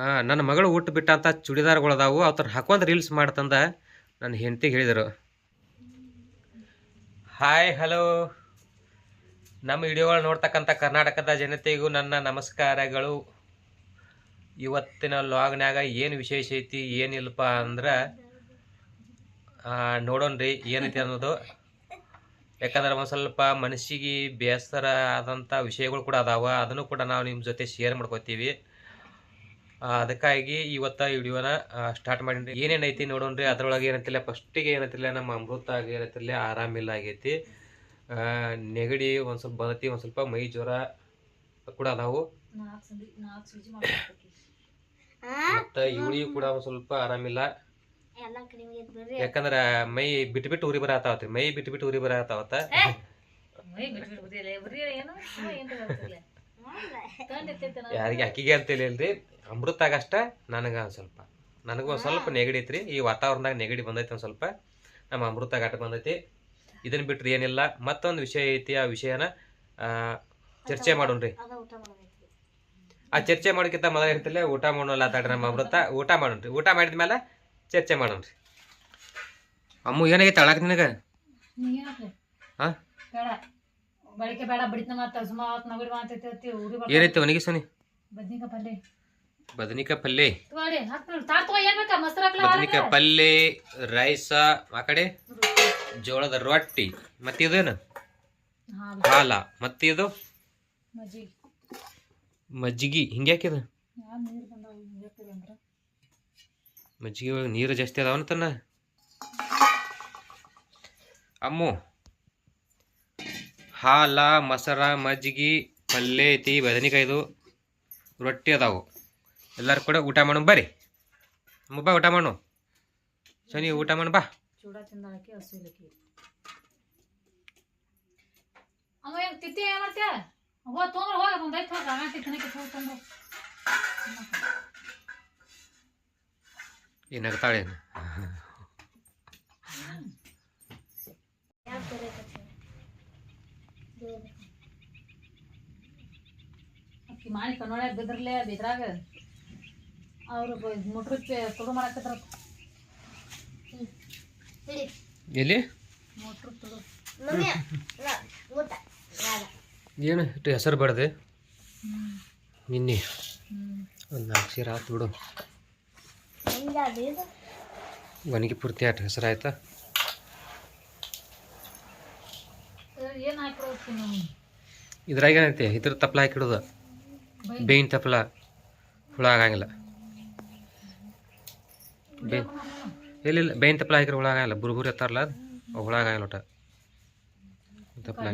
ಹಾಂ ನನ್ನ ಮಗಳು ಊಟ ಬಿಟ್ಟಂಥ ಚೂಡಿದಾರ್ಗಳು ಅದಾವು, ಅವ್ರ ಹಾಕೊಂಡ್ ರೀಲ್ಸ್ ಮಾಡ್ತಂದ ನನ್ನ ಹೆಂಡತಿಗೆ ಹೇಳಿದರು. ಹಾಯ್ ಹಲೋ ನಮ್ಮ ವಿಡಿಯೋಗಳು ನೋಡ್ತಕ್ಕಂಥ ಕರ್ನಾಟಕದ ಜನತೆಗೂ ನನ್ನ ನಮಸ್ಕಾರಗಳು. ಇವತ್ತಿನ ಲಾಗ್ನಾಗ ಏನು ವಿಶೇಷ ಐತಿ, ಏನಿಲ್ಲಪ್ಪ ಅಂದ್ರೆ ನೋಡೋಣ್ರಿ ಏನೈತಿ ಅನ್ನೋದು. ಯಾಕಂದ್ರೆ ಒಂದು ಸ್ವಲ್ಪ ಮನಸ್ಸಿಗೆ ಬೇಸರ ಆದಂಥ ವಿಷಯಗಳು ಕೂಡ ಅದಾವ, ಅದನ್ನು ಕೂಡ ನಾವು ನಿಮ್ಮ ಜೊತೆ ಶೇರ್ ಮಾಡ್ಕೋತೀವಿ. ಅದಕ್ಕಾಗಿ ಇವತ್ತ ವಿಡಿಯೋನ ಸ್ಟಾರ್ಟ್ ಮಾಡಿದ್ರಿ ಏನೇನೈತಿ ಐತಿ ನೋಡೋಣ್ರಿ? ಅದ್ರೊಳಗೆ ಏನಂತಿಲ್ಲ ಫಸ್ಟಿಗೆ ಏನಂತಿಲ್ಲ ನಮ್ಮ ಅಮೃತ ಏನಂತಿಲ್ಲ ಆರಾಮಿಲ್ಲ ಆಗೈತಿ. ನೆಗಡಿ ಒಂದು ಸ್ವಲ್ಪ ಬರತಿ ಒಂದು ಸ್ವಲ್ಪ ಮೈ ಜ್ವರ ಕೂಡ ಅದಾವು. ಮತ್ತು ಇವಳಿಗೂ ಕೂಡ ಒಂದು ಸ್ವಲ್ಪ ಆರಾಮಿಲ್ಲ ಯಾಕಂದ್ರ ಮೈ ಬಿಟ್ಟು ಬಿಟ್ಟು ಉರಿ ಬರತ್ತಾವತ್ರಿ ಮೈ ಬಿಟ್ಟು ಬಿಟ್ಟು ಉರಿ ಬರತ್ತಾವತ್ತ ಯಾರಿಗೆ ಅಕ್ಕಿಗೆ ಅಂತ ಇಲ್ರಿ. ಅಮೃತಾಗ ಅಷ್ಟ ನನಗೆ ಒಂದು ಸ್ವಲ್ಪ. ನನಗೂ ಸ್ವಲ್ಪ ನೆಗಡಿ ಐತ್ರಿ. ಈ ವಾತಾವರಣದಾಗ ನೆಗಡಿ ಬಂದೈತಿ ಒಂದು ಸ್ವಲ್ಪ. ನಮ್ಮ ಅಮೃತ ಅಟ ಬಂದೈತಿ. ಇದನ್ನ ಬಿಟ್ರಿ ಏನಿಲ್ಲ. ಮತ್ತೊಂದು ವಿಷಯ ಐತಿ. ಆ ವಿಷಯನ ಆ, ಚರ್ಚೆ ಮಾಡೋಣ್ರಿ. ಆ ಚರ್ಚೆ ಮಾಡೋಕ್ಕಿಂತ ಮೊದಲ ಇರ್ತಿಲ್ಲ ಊಟ ಮಾಡೋಲ್ಲ ಆತಾಡ್ರಿ ನಮ್ಮ ಅಮೃತ. ಊಟ ಮಾಡೋಣ್ರಿ. ಊಟ ಮಾಡಿದ್ಮೇಲೆ ಚರ್ಚೆ ಮಾಡೋಣ್ರಿ. ಅಮ್ಮ ಏನಾಗೈತೆ? ಅಳಕ ನಿನಗೆ? ಉರಿ ಏನೈತೆ ಒಣಗಿ ಸೋನಿ ಬದ್ನಿಕ ಪಲ್ಲೆ. ಬದನಿಕಾಯಿ ಪಲ್ಲೆ. ಪಲ್ಲೆ ಬದನಿಕಾಯಿ ಪಲ್ಯ ರೈಸ ಆ ಕಡೆ ಜೋಳದ ರೊಟ್ಟಿ. ಮತ್ತೆ ಇದೇನು? ಹಾಲು. ಮತ್ತಿದು ಇದು? ಮಜ್ಜಿಗೆ. ಹಿಂಗ್ಯಾಕಿದ ಮಜ್ಜಿಗೆ ಒಳಗೆ ನೀರು ಜಾಸ್ತಿ ಅದಾವನತನ ಅಮ್ಮು. ಹಾಲ ಮೊಸರ ಮಜ್ಜಿಗೆ ಪಲ್ಲೆ ಐತಿ ಬದನಿಕಾಯ್ದು ರೊಟ್ಟಿ ಅದಾವು. ಎಲ್ಲರೂ ಕೂಡ ಊಟ ಮಾಡೋಣ ಬರ್ರಿ. ಬಾ ಊಟ ಮಾಡು ಶನಿ ಊಟ ಮಾಡು ಬಾ. ಏನಾಗ್ತಾಳೆ ಮಾಡಿ ಕನ್ನಡ ಬಿದ್ರಲ್ಲೇ ಬಿದ್ರಾಗ. ಅವ್ರು ತುಡು ಮಾಡಕತ್ರ ಎಲ್ಲಿ? ಮುಟ್ರು ತುಡು ಏನು? ಇಟ್ಟು ಹೆಸರು ಬಡದೆ ನಿನ್ನೆ. ಒಂದು ನಾಲ್ಕು ಸೀರೆ ಆತು ಬಿಡು. ಒಣಗಿ ಪೂರ್ತಿ ಆಟ. ಹೆಸರು ಆಯ್ತಾ? ಇದ್ರಾಗ ಏನೈತಿ? ಇದ್ರ ತಪ್ಪಲ ಹಾಕಿಡೋದು. ಬೇಯಿನ ಬೇವಿನ ತಪ್ಪಲ ಹುಳ ಆಗಂಗಿಲ್ಲ. ಬೇ ಇಲ್ಲ ಬೇವಿನ ತಪ್ಪಲ ಹಾಕಿರ ಹುಳ ಆಗಂಗಿಲ್ಲ ಬುರು ಬುರಿ ಎತ್ತಾರಲ್ಲ ಅದು? ಅವು ಒಟ್ಟ. ತಪ್ಪಲ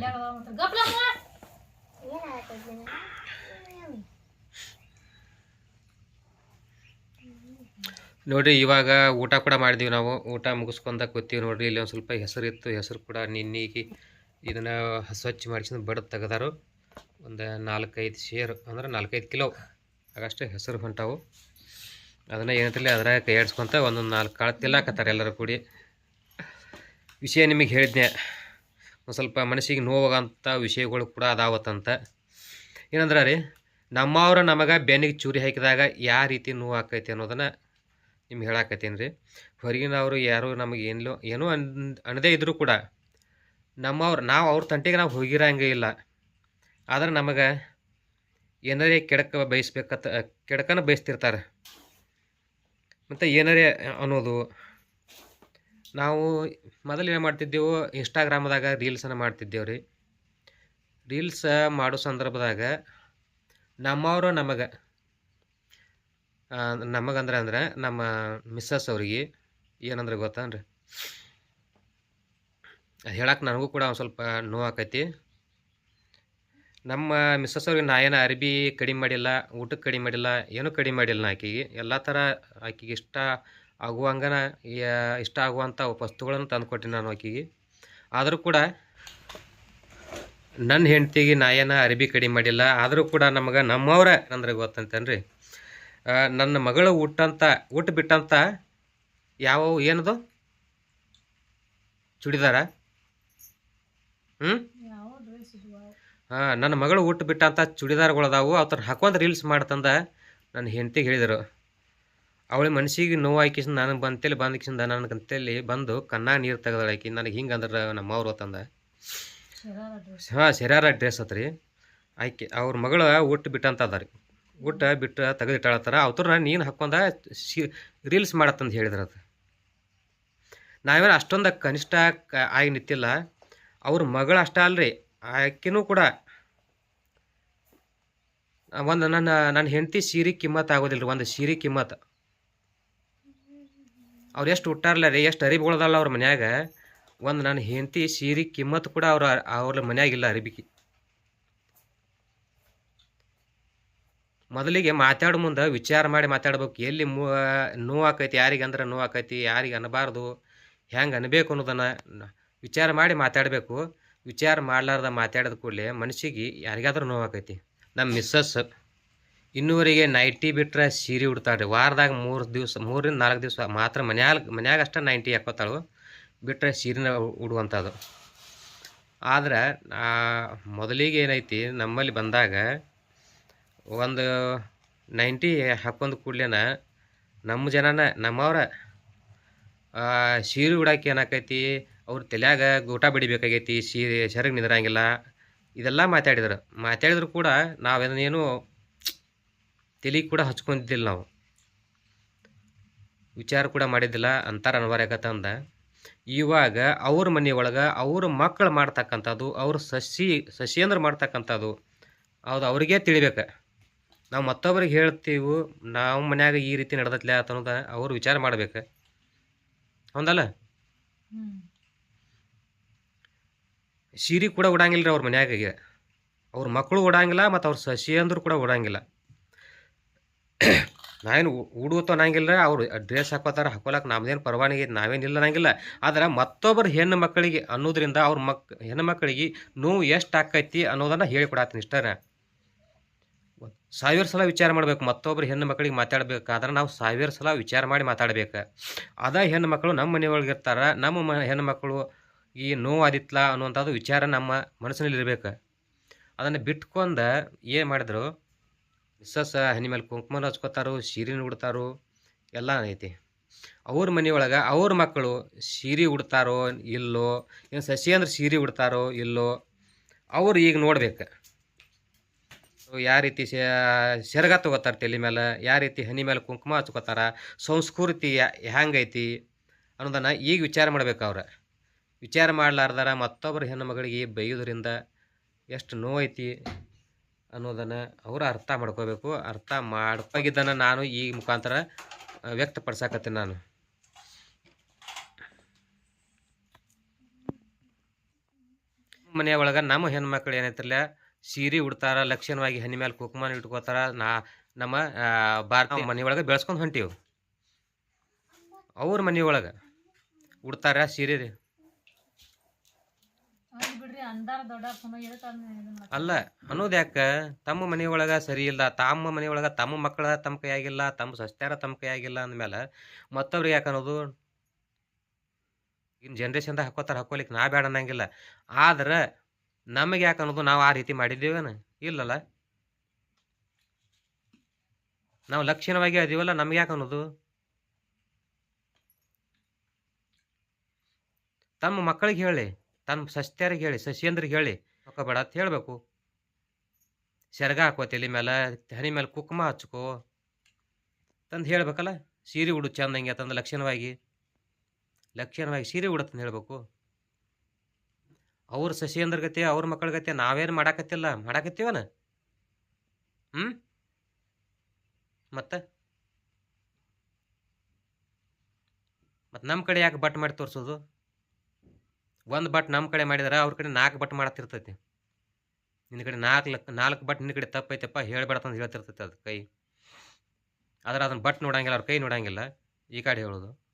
ನೋಡ್ರಿ, ಇವಾಗ ಊಟ ಕೂಡ ಮಾಡಿದೀವಿ ನಾವು. ಊಟ ಮುಗಿಸ್ಕೊಂಡ ಕೂತೀವಿ ನೋಡ್ರಿ. ಇಲ್ಲಿ ಒಂದು ಸ್ವಲ್ಪ ಹೆಸರು ಇತ್ತು. ಹೆಸರು ಕೂಡ ನಿನ್ನೆಗೆ ಇದನ್ನ ಸ್ವಚ್ಛ ಮಾಡಿಸಿದ ಬಡದು ತೆಗೆದಾರು. ಒಂದು ನಾಲ್ಕೈದು ಶೇರ್ ಅಂದ್ರೆ ನಾಲ್ಕೈದು ಕಿಲೋ. ಆಗಷ್ಟೇ ಹೆಸರು ಹೊಂಟಾವು. ಅದನ್ನು ಏನಂತಿಲ್ಲ ಅದ್ರಾಗ ಕೈ ಆಡಿಸ್ಕೊಂತ ಒಂದೊಂದು ನಾಲ್ಕು ಕಾಳು ತಿಲ್ಲಾಕತ್ತಾರೆ ಎಲ್ಲರೂ ಕೂಡಿ. ವಿಷಯ ನಿಮಗೆ ಹೇಳಿದ್ನೆ ಒಂದು ಸ್ವಲ್ಪ ಮನಸ್ಸಿಗೆ ನೋವಾಗಂಥ ವಿಷಯಗಳು ಕೂಡ ಅದಾವತ್ತಂತ. ಏನಂದ್ರೆ ರೀ, ನಮ್ಮವ್ರು ನಮಗೆ ಬೆನ್ನಿಗೆ ಚೂರಿ ಹಾಕಿದಾಗ ಯಾವ ರೀತಿ ನೋವು ಆಕೈತಿ ಅನ್ನೋದನ್ನು ನಿಮ್ಗೆ ಹೇಳಾಕತ್ತೀನಿ ರೀ. ಹೊರಗಿನವರು ಯಾರು ನಮಗೆ ಏನೋ ಏನೂ ಅನ್ ಅನ್ನದೇ ಇದ್ದರೂ ಕೂಡ ನಮ್ಮವ್ರು, ನಾವು ಅವ್ರ ತಂಟೆಗೆ ನಾವು ಹೋಗಿರಂಗೆ ಇಲ್ಲ. ಆದರೆ ನಮಗೆ ಏನಾರೇ ಕೆಡಕ ಬಯಸ್ಬೇಕತ್ತ ಕೆಡಕನ ಬಯಸ್ತಿರ್ತಾರೆ. ಮತ್ತು ಏನರೇ ಅನ್ನೋದು. ನಾವು ಮೊದಲು ಏನು ಮಾಡ್ತಿದ್ದೆವು, ಇನ್ಸ್ಟಾಗ್ರಾಮ್ದಾಗ ರೀಲ್ಸನ್ನು ಮಾಡ್ತಿದ್ದೇವೆ ರೀ ರೀಲ್ಸ್ ಮಾಡೋ ಸಂದರ್ಭದಾಗ ನಮ್ಮವರು ನಮಗೆ ನಮಗಂದ್ರೆ ಅಂದ್ರೆ ನಮ್ಮ ಮಿಸ್ಸಸ್ ಅವ್ರಿಗೆ ಏನಂದ್ರೆ ಗೊತ್ತೇನ್ರಿ? ಅದು ಹೇಳಕ್ಕೆ ನನಗೂ ಕೂಡ ಒಂದು ಸ್ವಲ್ಪ ನೋವಾಕೈತಿ. ನಮ್ಮ ಮಿಸ್ಸಸ್ ಅವ್ರಿಗೆ ನಾ ಏನು ಅರ್ಬಿ ಕಡಿಮೆ ಮಾಡಿಲ್ಲ ಊಟಕ್ಕೆ ಕಡಿಮೆ ಮಾಡಿಲ್ಲ, ಏನೂ ಕಡಿಮೆ ಮಾಡಿಲ್ಲ ಆಕೆಗೆ. ಎಲ್ಲ ಥರ ಆಕೆಗೆ ಇಷ್ಟ ಆಗುವಂಗನ ಇಷ್ಟ ಆಗುವಂಥ ವಸ್ತುಗಳನ್ನು ತಂದುಕೊಟ್ಟಿನಿ ನಾನು ಆಕೆಗೆ. ಆದರೂ ಕೂಡ ನನ್ನ ಹೆಂಡ್ತಿಗೆ ನಾ ಅರ್ಬಿ ಕಡಿಮೆ ಮಾಡಿಲ್ಲ, ಆದರೂ ಕೂಡ ನಮಗೆ ನಮ್ಮವ್ರ ಅಂದ್ರೆ ಗೊತ್ತಂತೇನ್ರಿ? ನನ್ನ ಮಗಳು ಊಟಂತ, ಊಟ ಬಿಟ್ಟಂತ ಯಾವ, ಏನದು? ಚೂಡಿದಾರ? ಹ್ಞೂ ಹಾಂ, ನನ್ನ ಮಗಳು ಊಟ ಬಿಟ್ಟಂತ ಚೂಡಿದಾರ್ಗಳು ಅದಾವು ಅವ್ರ ಹಾಕೊಂಡ್ ರೀಲ್ಸ್ ಮಾಡ್ತಂದ ನನ್ನ ಹೆಂಡ್ತಿಗೆ ಹೇಳಿದರು. ಅವಳ ಮನ್ಸಿಗೆ ನೋವು ಆಕಿಸಿಂದ ನನಗೆ ಬಂತೇಳಿ ಬಂದ ಕಿಸಿಂದ ನನಗಂತೇಳಿ ಬಂದು ಕಣ್ಣಾಗ ನೀರು ತೆಗೆದಳ ಆಕಿ. ನನಗೆ ಹಿಂಗೆ ಅಂದ್ರೆ ನಮ್ಮವ್ರು ತಂದ ಹಾಂ, ಶರಾರ ಡ್ರೆಸ್ ಅತ್ರಿ. ಆಯ್ಕೆ ಅವ್ರ ಮಗಳು ಊಟ ಬಿಟ್ಟಂತ ಅದ ರೀ ಊಟ ಬಿಟ್ಟು ತೆಗೆದಿಟ್ಟಾಳತ್ತಾರ ಅವ್ರ ನೀನು ಹಾಕೊಂಡ ಶಿ, ರೀಲ್ಸ್ ಮಾಡತ್ತಂದು ಹೇಳಿದ್ರ ಅದು. ನಾವೇನು ಅಷ್ಟೊಂದು ಕನಿಷ್ಠ ಆಗಿ ನಿಂತಿಲ್ಲ ಅವ್ರ ಮಗಳು ಅಷ್ಟ ಅಲ್ರಿ. ಆಕೆನೂ ಕೂಡ ಒಂದು ನನ್ನ ನನ್ನ ಹೆಂಡತಿ ಸೀರೆ ಕಿಮ್ಮತ್ ಆಗೋದಿಲ್ಲ ಒಂದು ಸೀರೆ ಕಿಮ್ಮತ್. ಅವ್ರು ಎಷ್ಟು ಹುಟ್ಟಾರಲ್ಲ ರೀ, ಎಷ್ಟು ಅರಿಬುಗಳದಲ್ಲ ಅವ್ರ ಮನ್ಯಾಗ. ಒಂದು ನನ್ನ ಹೆಂಡತಿ ಸೀರೆ ಕಿಮ್ಮತ್ ಕೂಡ ಅವ್ರ ಅವ್ರ ಮನ್ಯಾಗಿಲ್ಲ ಅರಿಬಿಕಿ. ಮೊದಲಿಗೆ ಮಾತಾಡೋ ಮುಂದೆ ವಿಚಾರ ಮಾಡಿ ಮಾತಾಡ್ಬೇಕು, ಎಲ್ಲಿ ಮೂ ನೋವು ಆಕೈತಿ, ಯಾರಿಗೆ ಅಂದ್ರೆ ನೋವು ಆಕೈತಿ, ಯಾರಿಗೆ ಅನ್ನಬಾರ್ದು ಹೆಂಗೆ ಅನ್ಬೇಕು ಅನ್ನೋದನ್ನು ವಿಚಾರ ಮಾಡಿ ಮಾತಾಡಬೇಕು. ವಿಚಾರ ಮಾಡಲಾರ್ದ ಮಾತಾಡಿದ ಕೂಡಲೇ ಮನಸ್ಸಿಗೆ ಯಾರಿಗಾದ್ರೂ ನೋವು ಆಕೈತಿ ನಮ್ಮ ಮಿಸ್ಸಸ್ ಇನ್ನೂವರೆಗೆ ನೈಂಟಿ ಬಿಟ್ಟರೆ ಸೀರೆ ಉಡ್ತಾಳೆ ವಾರದಾಗ ಮೂರು ದಿವಸ, ಮೂರಿಂದ ನಾಲ್ಕು ದಿವಸ ಮಾತ್ರ ಮನ್ಯಾಗ ಮನ್ಯಾಗ ಅಷ್ಟೇ ನೈಂಟಿ ಹಾಕೋತಾಳು ಬಿಟ್ಟರೆ ಸೀರೆನ ಉಡುವಂಥದ್ದು ಆದ್ರೆ ಮೊದಲಿಗೆ ಏನೈತಿ, ನಮ್ಮಲ್ಲಿ ಬಂದಾಗ ಒಂದು ನೈಂಟಿ ಹಾಕೊಂಡು ಕೂಡಲೇನ ನಮ್ಮ ಜನನ, ನಮ್ಮವ್ರ ಸೀರೆ ಉಡಾಕೆ ಏನಾಕೈತಿ ಅವ್ರ ತಲ್ಯಾಗ ಊಟ ಬಿಡಿಬೇಕಾಗೈತಿ ಸೀರೆ ಸೆರಗ್ ನಿಂದ್ರಂಗಿಲ್ಲ. ಇದೆಲ್ಲ ಮಾತಾಡಿದ್ರು. ಮಾತಾಡಿದ್ರು ಕೂಡ ನಾವೇನೇನು ತಲೆ ಕೂಡ ಹಚ್ಕೊಂಡಿದ್ದಿಲ್ಲ ನಾವು. ವಿಚಾರ ಕೂಡ ಮಾಡಿದ್ದಿಲ್ಲ, ಅಂತಾರ ಅಂದ ಇವಾಗ ಅವ್ರ ಮನೆ ಒಳಗೆ ಅವ್ರ ಮಕ್ಕಳು ಮಾಡ್ತಕ್ಕಂಥದ್ದು, ಅವ್ರ ಸಸಿ, ಸಸಿಯಂದ್ರ ಮಾಡ್ತಕ್ಕಂಥದ್ದು, ಹೌದು, ಅವ್ರಿಗೆ ತಿಳಿಬೇಕು. ನಾವು ಮತ್ತೊಬ್ಬರಿಗೆ ಹೇಳ್ತೀವಿ, ನಾವು ಮನ್ಯಾಗ ಈ ರೀತಿ ನಡೆದತ್ಲೆ ಅನ್ನೋದು ಅವ್ರು ವಿಚಾರ ಮಾಡ್ಬೇಕು. ಹೌದಲ್ಲ? ಸೀರೆ ಕೂಡ ಉಡಂಗಿಲ್ಲ ರೀ ಅವ್ರ ಮನ್ಯಾಗ ಅವ್ರ ಮಕ್ಕಳು ಓಡಂಗಿಲ್ಲ ಮತ್ತು ಅವ್ರ ಸಸಿ ಅಂದ್ರೂ ಕೂಡ ಓಡಂಗಿಲ್ಲ. ನಾವೇನು ಉಡುವತ್ತು ಅನ್ನಂಗಿಲ್ಲ ಅವ್ರು ಡ್ರೆಸ್ ಹಾಕೋತಾರ ಹಾಕೊಳಕ್ಕೆ ನಮ್ದೇನು ಪರವಾನಗಿ ನಾವೇನು ನಾವೇನಿಲ್ಲ ಅನ್ನಂಗಿಲ್ಲ. ಆದ್ರೆ ಮತ್ತೊಬ್ಬರು ಹೆಣ್ಣು ಮಕ್ಕಳಿಗೆ ಅನ್ನೋದ್ರಿಂದ ಅವ್ರ ಮಕ್, ಹೆಣ್ಣು ಮಕ್ಕಳಿಗೆ ನೋವು ಎಷ್ಟು ಆಕೈತಿ ಅನ್ನೋದನ್ನು ಹೇಳಿಕೊಡತ್ತೀನಿ ಇಷ್ಟರ ಸಾವಿರ ಸಲ ವಿಚಾರ ಮಾಡ್ಬೇಕು, ಮತ್ತೊಬ್ಬರು ಹೆಣ್ಣು ಮಕ್ಕಳಿಗೆ ಮಾತಾಡ್ಬೇಕಾದ್ರೆ ನಾವು ಸಾವಿರ ಸಲ ವಿಚಾರ ಮಾಡಿ ಮಾತಾಡ್ಬೇಕು. ಅದ ಹೆಣ್ಣು ಮಕ್ಕಳು ನಮ್ಮ ಮನೆಯೊಳಗೆ ಇರ್ತಾರೆ, ನಮ್ಮ ಮ ಹೆಣ್ಣು ಮಕ್ಕಳು ಈ ನೋವು ಆದಿತ್ಲ ಅನ್ನುವಂಥದ್ದು ವಿಚಾರ ನಮ್ಮ ಮನಸ್ಸಿನಲ್ಲಿ ಇರಬೇಕು. ಅದನ್ನು ಬಿಟ್ಕೊಂಡು ಏನು ಮಾಡಿದ್ರು? ಮಿಸ್ಸಸ್ ಹನಿ ಮೇಲೆ ಕುಂಕುಮ ಹಚ್ಕೋತಾರು ಸೀರೆನ ಉಡ್ತಾರೋ, ಎಲ್ಲ ಐತಿ. ಅವ್ರ ಮನೆಯೊಳಗೆ ಅವ್ರ ಮಕ್ಕಳು ಸೀರೆ ಉಡ್ತಾರೋ ಇಲ್ಲೋ, ಏನು ಸಸಿ ಅಂದ್ರೆ ಸೀರೆ ಉಡ್ತಾರೋ ಇಲ್ಲೋ, ಅವ್ರು ಈಗ ನೋಡ್ಬೇಕು. ಯಾವ ರೀತಿ ಸೆರಗ ತಗೋತಾರೆ ತಲೆ ಮೇಲೆ ಯಾವ ರೀತಿ ಹನಿ ಮೇಲೆ ಕುಂಕುಮ ಹಚ್ಕೋತಾರ, ಸಂಸ್ಕೃತಿ ಹೆಂಗೈತಿ ಅನ್ನೋದನ್ನು ಈಗ ವಿಚಾರ ಮಾಡ್ಬೇಕು ಅವ್ರು. ವಿಚಾರ ಮಾಡಲಾರ್ದಾರ ಮತ್ತೊಬ್ಬರ ಹೆಣ್ಣು ಮಗಳಿಗೆ ಬೈಯೋದ್ರಿಂದ ಎಷ್ಟು ನೋವೈತಿ ಅನ್ನೋದನ್ನು ಅವರು ಅರ್ಥ ಮಾಡ್ಕೋಬೇಕು. ಅರ್ಥ ಮಾಡ್ಕೋಗಿದ್ದನ್ನು ನಾನು ಈ ಮುಖಾಂತರ ವ್ಯಕ್ತಪಡಿಸಕತ್ತೀನಿ ನಾನು. ಮನೆಯ ಒಳಗೆ ನಮ್ಮ ಹೆಣ್ಮಕ್ಳು ಏನೈತಿರಲ್ಲ ಸೀರೆ ಉಡ್ತಾರ ಲಕ್ಷಣವಾಗಿ ಹನಿ ಮೇಲೆ ಕುಕುಮನ ಇಟ್ಕೋತಾರ ನಾ ನಮ್ಮ ಭಾರತ ಮನೆಯೊಳಗೆ ಬೆಳೆಸ್ಕೊಂಡು ಹೊಂಟೀವಿ. ಅವ್ರ ಮನೆಯೊಳಗೆ ಉಡ್ತಾರ ಸೀರೆ ರೀ ಅವ್ರು ಬಿಡ್ರಿ ಅಂದಾರ ದೊಡ್ಡ ಸುಮ್ಮ ಎದಕ್ಕೆ ಅದನ್ನ ಇದನ್ನ ಮಾಡ್ತಾರೆ? ಅಲ್ಲ, ಅನ್ನೋದ್ ಯಾಕ? ತಮ್ಮ ಮನೆಯೊಳಗ ಸರಿ ಇಲ್ಲ, ತಮ್ಮ ಮನೆಯೊಳಗ ತಮ್ಮ ಮಕ್ಕಳ ತಮ್ಮ ಕೈಯಾಗಿಲ್ಲ, ತಮ್ಮ ಸಸ್ತ್ಯಾರ ತಮ್ಮ ಕೈಯಾಗಿಲ್ಲ ಅಂದ್ಮೇಲ ಮತ್ತೊಬ್ರಿಗೆ ಯಾಕೆ ಅನ್ನೋದು? ಇನ್ನು ಜನ್ರೇಷನ್ದಾಗ ಹಾಕೋತಾರ ಹಾಕೋಲಿಕ್ಕೆ ನಾ ಬೇಡ ಅನ್ನಂಗಿಲ್ಲ. ಆದ್ರೆ ನಮಗೆ ಯಾಕೆ ಅನ್ನೋದು ನಾವು ಆ ರೀತಿ ಮಾಡಿದ್ದೇವೇನು? ಇಲ್ಲಲ್ಲ. ನಾವು ಲಕ್ಷಣವಾಗಿ ಅದೀವಲ್ಲ, ನಮ್ಗೆ ಯಾಕೆ ಅನ್ನೋದು? ತಮ್ಮ ಮಕ್ಕಳಿಗೆ ಹೇಳಿ. ತಮ್ಮ ಸಸ್ಯರಿಗೆ ಹೇಳಿ, ಸಸ್ಯಂದ್ರಿಗೆ ಹೇಳಿ ಬೇಡ ಅಂತ ಹೇಳಬೇಕು. ಸೆರಗ ಹಾಕೋ, ತಲೆ ಮೇಲೆ ಹನಿ ಮೇಲೆ ಕುಕ್ಮ ಹಚ್ಕೋ ತಂದು ಹೇಳ್ಬೇಕಲ್ಲ, ಸೀರೆ ಉಡು ಚಂದಂಗೆ ತಂದು ಲಕ್ಷಣವಾಗಿ. ಲಕ್ಷಣವಾಗಿ ಸೀರೆ ಉಡತ್ತಂದು ಹೇಳ್ಬೇಕು. ಅವ್ರ ಸಸಿಯಂದ್ರ ಗತಿ, ಅವ್ರ ಮಕ್ಕಳ ಗತಿ, ನಾವೇನು ಮಾಡಾಕತ್ತಿಲ್ಲ. ಮಾಡಾಕತ್ತೀವನ? ಹ್ಞೂ ಮತ್ತೆ? ಮತ್ತು ನಮ್ಮ ಕಡೆ ಯಾಕೆ ಬಟ್ ಮಾಡಿ ತೋರಿಸೋದು? ಒಂದು ಬಟ್ ನಮ್ಮ ಕಡೆ ಮಾಡಿದ್ರೆ, ಅವ್ರ ಕಡೆ ನಾಲ್ಕು ಬಟ್ ಮಾಡತ್ತಿರ್ತೈತಿ. ನಿನ್ನ ಕಡೆ ನಾಲ್ಕು ಲಕ್, ನಾಲ್ಕು ಬಟ್ ನಿನ್ನ ಕಡೆ ತಪ್ಪೈತಪ್ಪ ಹೇಳ್ಬೇಡತ್ತಂದು ಹೇಳ್ತಿರ್ತೈತೆ ಅದು ಕೈ. ಆದ್ರೆ ಅದನ್ನ ಬಟ್ ನೋಡಂಗಿಲ್ಲ, ಅವ್ರ ಕೈ ನೋಡಂಗಿಲ್ಲ. ಈ ಕಡೆ ಹೇಳೋದು.